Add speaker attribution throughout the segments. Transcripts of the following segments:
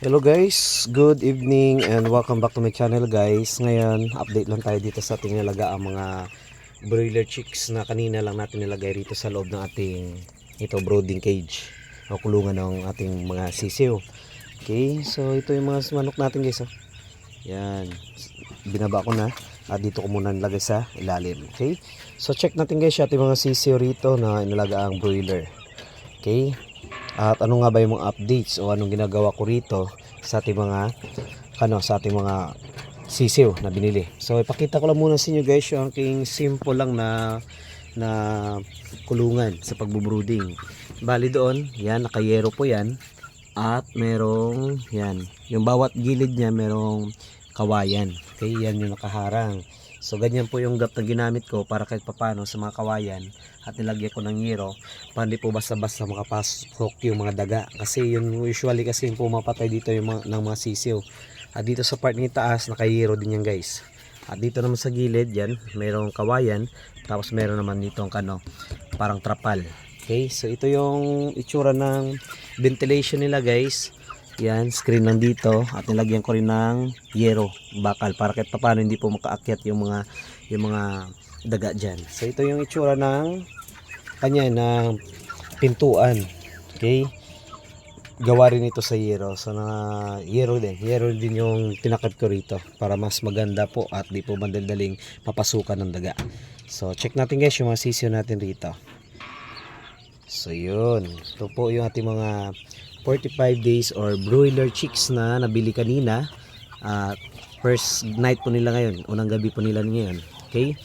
Speaker 1: Hello guys, good evening and welcome back to my channel guys. Ngayon, update lang tayo dito sa ating nalaga ang mga broiler chicks na kanina lang natin nilagay rito sa loob ng ating ito brooding cage o kulungan ng ating mga sisiw. Okay, so ito yung mga manok natin guys. Oh. Yan, binaba ko na at dito ko muna nilagay sa ilalim. Okay, so check natin guys yung mga sisiw rito na inalaga ang broiler. Okay, at ano nga ba yung mga updates o anong ginagawa ko rito sa ating mga ano sa ating mga sisiw na binili. So ipakita ko lang muna sa inyo guys yung aking simple lang na na kulungan sa pagbubrooding. Bali doon, yan nakayero po yan at merong yan, yung bawat gilid niya merong kawayan. Okay, yan yung nakaharang. So ganyan po yung gap na ginamit ko para kahit papano sa mga kawayan at nilagyan ko ng yero para hindi po basta-basta makapasok yung mga daga. Kasi yun usually kasi yung pumapatay dito yung mga, ng mga sisiw. At dito sa part ni taas nakayero din yan guys. At dito naman sa gilid yan mayroong kawayan tapos meron naman dito ang kano parang trapal. Okay, so ito yung itsura ng ventilation nila guys. Yan, screen lang dito at nilagyan ko rin ng yero, bakal para kahit paano hindi po makaakyat yung mga yung mga daga diyan. So ito yung itsura ng kanya ng pintuan. Okay? Gawa rin ito sa yero. So na yero din. Yero din yung tinakad ko rito para mas maganda po at di po madaldaling mapasukan ng daga. So check natin guys yung mga sisiyo natin rito. So yun. Ito po yung ating mga 45 days or broiler chicks na nabili kanina. At first night po nila ngayon. Unang gabi po nila ngayon. Okay?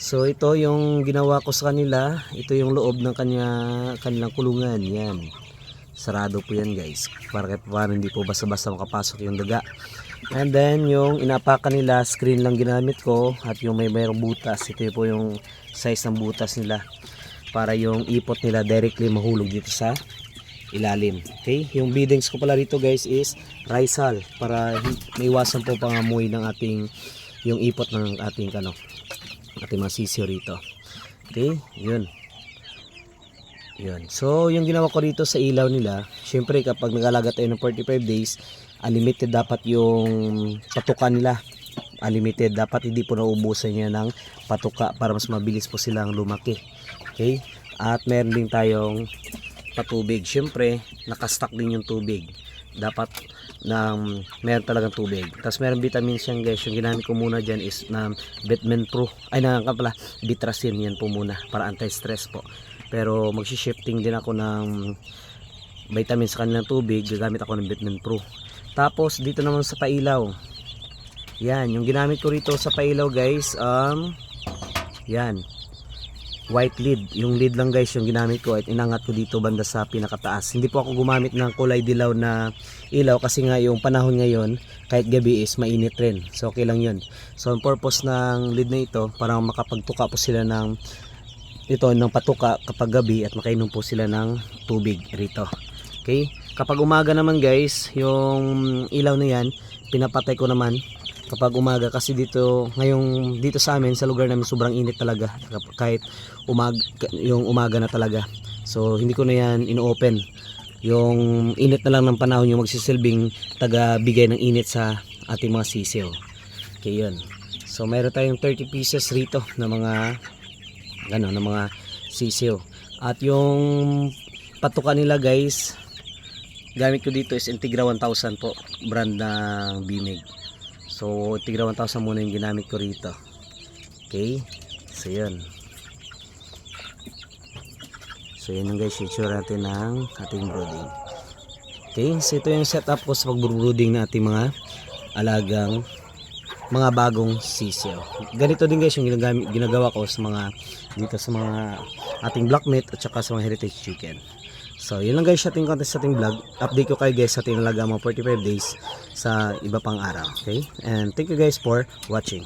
Speaker 1: So ito yung ginawa ko sa kanila. Ito yung loob ng kanya, kanilang kulungan. Yan. Sarado po yan guys. Para kahit paano hindi po basta-basta makapasok yung daga. And then yung inapakan nila, screen lang ginamit ko. At yung may mayroong butas. Ito po yung size ng butas nila. Para yung ipot nila directly mahulog dito sa ilalim. Okay? Yung beadings ko pala rito guys is Rizal para maiwasan po pangamoy ng ating yung ipot ng ating ano ating mga rito. Okay? Yun. Yun. So, yung ginawa ko rito sa ilaw nila, syempre kapag nag-alaga tayo ng 45 days, unlimited dapat yung patuka nila. Unlimited. Dapat hindi po naubusan niya ng patuka para mas mabilis po silang lumaki. Okay? At meron din tayong patubig. Syempre, nakastock din yung tubig. Dapat na meron talagang tubig. Tapos meron vitamins yan guys. Yung ginamit ko muna dyan is na Betman Pro. Ay na pala, Bitrasin yan po muna para anti-stress po. Pero magsi-shifting din ako ng vitamins sa kanilang tubig. Gagamit ako ng Betman Pro. Tapos dito naman sa pailaw. Yan, yung ginamit ko rito sa pailaw guys, um, yan, white lid. Yung lid lang guys yung ginamit ko at inangat ko dito banda sa pinakataas. Hindi po ako gumamit ng kulay dilaw na ilaw kasi nga yung panahon ngayon kahit gabi is mainit rin. So okay lang yun. So ang purpose ng lid na ito para makapagtuka po sila ng ito ng patuka kapag gabi at makainom po sila ng tubig rito. Okay? Kapag umaga naman guys, yung ilaw na yan, pinapatay ko naman kapag umaga kasi dito ngayong dito sa amin sa lugar namin sobrang init talaga. Kahit umag yung umaga na talaga. So hindi ko na yan ino-open. Yung init na lang ng panahon yung magsisilbing taga bigay ng init sa ating mga sisiw. Okay yun. So meron tayong 30 pieces rito na mga ano na mga sisiw. At yung patuka nila guys gamit ko dito is Integra 1000 po brand ng Bimig So, tigra 1,000 muna yung ginamit ko rito. Okay? So, yun. So, yun guys, itsura natin ng ating brooding. Okay? So, ito yung setup ko sa pagbrooding ng ating mga alagang mga bagong sisiyo. Ganito din guys yung ginagamit, ginagawa ko sa mga dito sa mga ating black meat at saka sa mga heritage chicken. So, yun lang guys ating contest sa ating vlog. Update ko kayo guys sa ating alaga mga 45 days sa iba pang araw. Okay? And thank you guys for watching.